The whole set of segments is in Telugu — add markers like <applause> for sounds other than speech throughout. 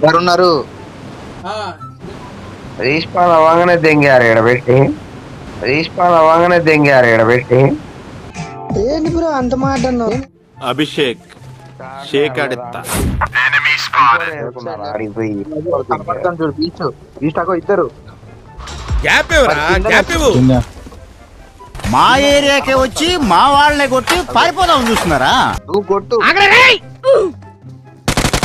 ఎవరున్నారు? రీస్పాన్ అవ్వగానే దెంగారు ఇక్కడ పెట్టి రీస్పాన్ అవ్వగానే దెంగారు ఇక్కడ పెట్టి ఏంటి బ్రో అంత మాట అన్నావు అభిషేక్ షేక్ అగో ఇద్దరు గ్యాప్ మా ఏరియాకే వచ్చి మా వాళ్ళని కొట్టి పారిపోదాం చూస్తున్నారా? నువ్వు కొట్టు.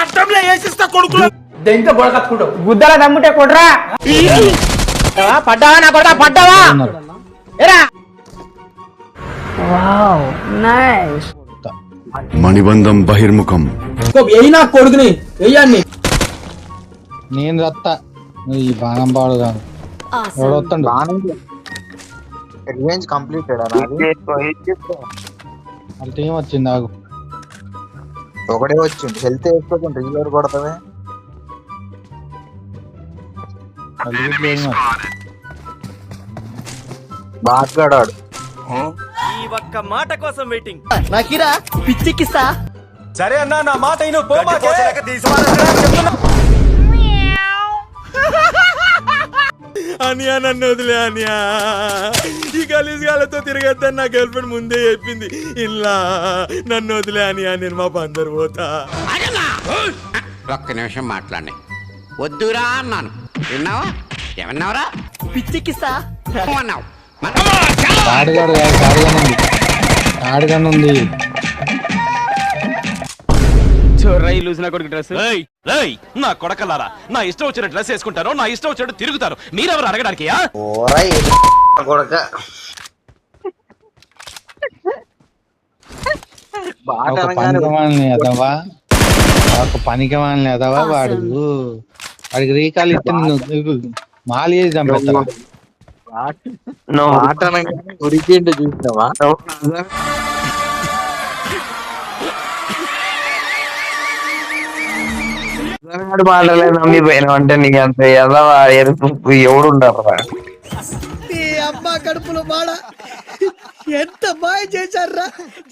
అర్థంలో వేసిస్తా కొడుకులు. గుద్దల దమ్ముంటే కొడరా పడ్డావా? నా పడ్డావా? ఎరా మణిబంధం బహిర్ముఖం. నా కొడుకుని వెయ్యాన్ని నేను రత్త. ఈ బాణం పాడు కాదు. ఎవడొత్తండు రివెంజ్ కంప్లీటెడ్ టీం వచ్చింది ఆగు. ఒకటే వచ్చింది. హెల్త్ వేసుకోకుండా రీలోడ్ మరి. బాగాడాడు ఈ ఒక్క మాట కోసం వెయిటింగ్ నాకిరా పిచ్చెక్కిస్తా సరే అన్నా నా మాట అయిన పో <laughs> అనియా నన్ను వదిలే అనియా. ఈ గలీజ్ గాలతో తిరగద్దని నా గర్ల్ ఫ్రెండ్ ముందే చెప్పింది. ఇలా నన్ను వదిలే అనియా నేను మా బందరు పోతా. ఒక్క నిమిషం మాట్లాడి వద్దురా అన్నాను. విన్నావా? ఏమన్నావురా? పిచ్చెక్కిస్తా. అన్నావు తాడుగాడు కాదు తాడుగానే ఉంది ఏయ్, ఏయ్, నా కొడకలారా. నా ఇష్టం వచ్చిన డ్రెస్ వేసుకుంటారు నా ఇష్టం వచ్చినట్టు తిరుగుతారు మీరెవరు అడగడానికి ఓరా కొడక. ఒక ఎదవా? ఒక పనికిమాలని ఎదవా వాడు? వాడికి రీకాలు ఇస్తే నువ్వు మాలి మాట చూసినావా నిజంగాడు మాటలే నమ్మిపోయినావు అంటే నీకు అంత ఎదవా ఎరుపు ఎవడు ఉండరు అబ్బా కడుపులో బాడ ఎంత బాగా చేశారా